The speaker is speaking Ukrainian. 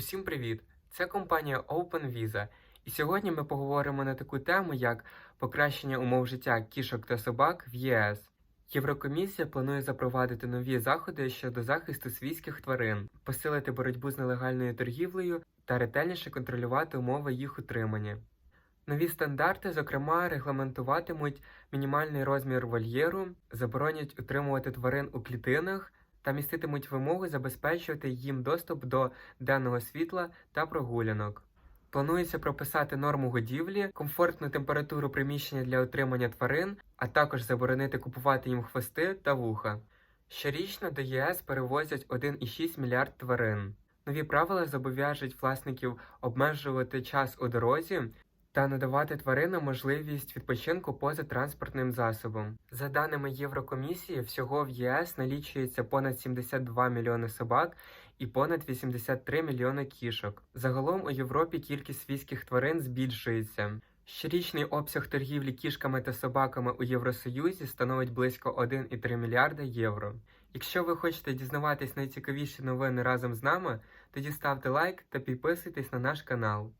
Усім привіт! Це компанія OpenVisa. І сьогодні ми поговоримо на таку тему, як покращення умов життя кішок та собак в ЄС. Єврокомісія планує запровадити нові заходи щодо захисту свійських тварин, посилити боротьбу з нелегальною торгівлею та ретельніше контролювати умови їх утримання. Нові стандарти, зокрема, регламентуватимуть мінімальний розмір вольєру, заборонять утримувати тварин у клітинах та міститимуть вимоги забезпечувати їм доступ до денного світла та прогулянок. Планується прописати норму годівлі, комфортну температуру приміщення для утримання тварин, а також заборонити купувати їм хвости та вуха. Щорічно до ЄС перевозять 1,6 мільярд тварин. Нові правила зобов'яжуть власників обмежувати час у дорозі та надавати тваринам можливість відпочинку поза транспортним засобом. За даними Єврокомісії, всього в ЄС налічується понад 72 мільйони собак і понад 83 мільйони кішок. Загалом у Європі кількість свійських тварин збільшується. Щорічний обсяг торгівлі кішками та собаками у Євросоюзі становить близько 1,3 мільярда євро. Якщо ви хочете дізнаватись найцікавіші новини разом з нами, тоді ставте лайк та підписуйтесь на наш канал.